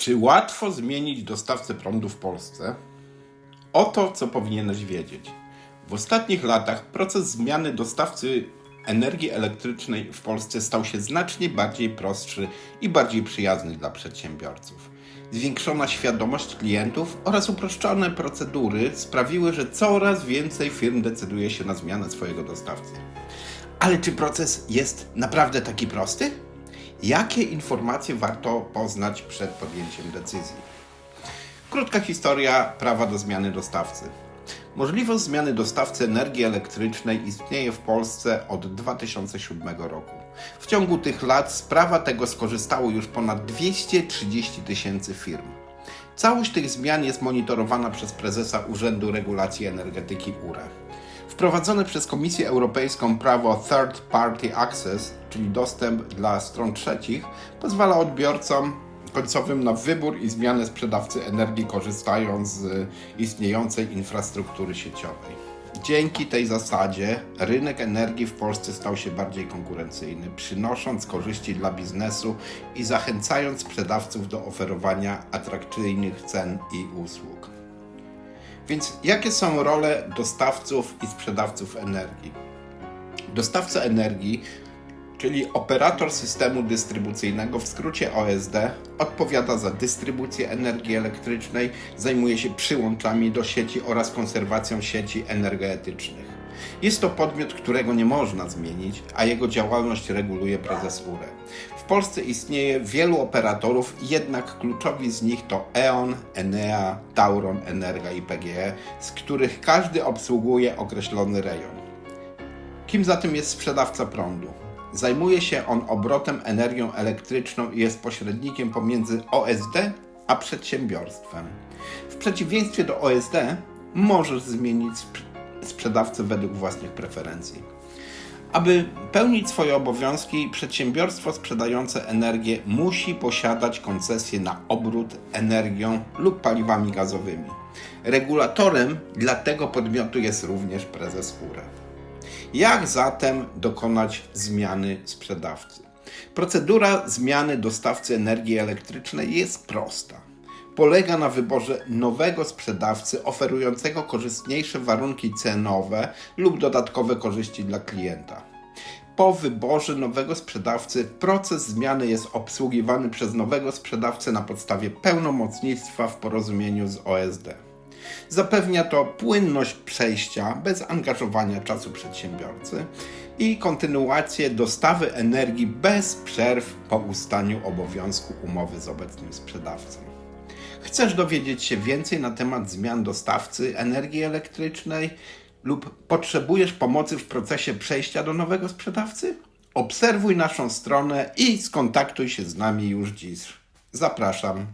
Czy łatwo zmienić dostawcę prądu w Polsce? Oto, co powinieneś wiedzieć. W ostatnich latach proces zmiany dostawcy energii elektrycznej w Polsce stał się znacznie bardziej prostszy i bardziej przyjazny dla przedsiębiorców. Zwiększona świadomość klientów oraz uproszczone procedury sprawiły, że coraz więcej firm decyduje się na zmianę swojego dostawcy. Ale czy proces jest naprawdę taki prosty? Jakie informacje warto poznać przed podjęciem decyzji? Krótka historia prawa do zmiany dostawcy. Możliwość zmiany dostawcy energii elektrycznej istnieje w Polsce od 2007 roku. W ciągu tych lat z prawa tego skorzystało już ponad 230 tysięcy firm. Całość tych zmian jest monitorowana przez prezesa Urzędu Regulacji Energetyki URE. Wprowadzone przez Komisję Europejską prawo Third Party Access, czyli dostęp dla stron trzecich, pozwala odbiorcom końcowym na wybór i zmianę sprzedawcy energii korzystając z istniejącej infrastruktury sieciowej. Dzięki tej zasadzie rynek energii w Polsce stał się bardziej konkurencyjny, przynosząc korzyści dla biznesu i zachęcając sprzedawców do oferowania atrakcyjnych cen i usług. Więc jakie są role dostawców i sprzedawców energii? Dostawca energii, czyli operator systemu dystrybucyjnego, w skrócie OSD, odpowiada za dystrybucję energii elektrycznej, zajmuje się przyłączami do sieci oraz konserwacją sieci energetycznych. Jest to podmiot, którego nie można zmienić, a jego działalność reguluje prezes URE. Polsce istnieje wielu operatorów, jednak kluczowi z nich to E.ON, Enea, Tauron, Energa i PGE, z których każdy obsługuje określony rejon. Kim zatem jest sprzedawca prądu? Zajmuje się on obrotem energią elektryczną i jest pośrednikiem pomiędzy OSD a przedsiębiorstwem. W przeciwieństwie do OSD możesz zmienić sprz- sprzedawcę według własnych preferencji. Aby pełnić swoje obowiązki, przedsiębiorstwo sprzedające energię musi posiadać koncesję na obrót energią lub paliwami gazowymi. Regulatorem dla tego podmiotu jest również prezes URE. Jak zatem dokonać zmiany sprzedawcy? Procedura zmiany dostawcy energii elektrycznej jest prosta. Polega na wyborze nowego sprzedawcy oferującego korzystniejsze warunki cenowe lub dodatkowe korzyści dla klienta. Po wyborze nowego sprzedawcy proces zmiany jest obsługiwany przez nowego sprzedawcę na podstawie pełnomocnictwa w porozumieniu z OSD. Zapewnia to płynność przejścia bez angażowania czasu przedsiębiorcy i kontynuację dostawy energii bez przerw po ustaniu obowiązku umowy z obecnym sprzedawcą. Chcesz dowiedzieć się więcej na temat zmian dostawcy energii elektrycznej lub potrzebujesz pomocy w procesie przejścia do nowego sprzedawcy? Obserwuj naszą stronę i skontaktuj się z nami już dziś. Zapraszam.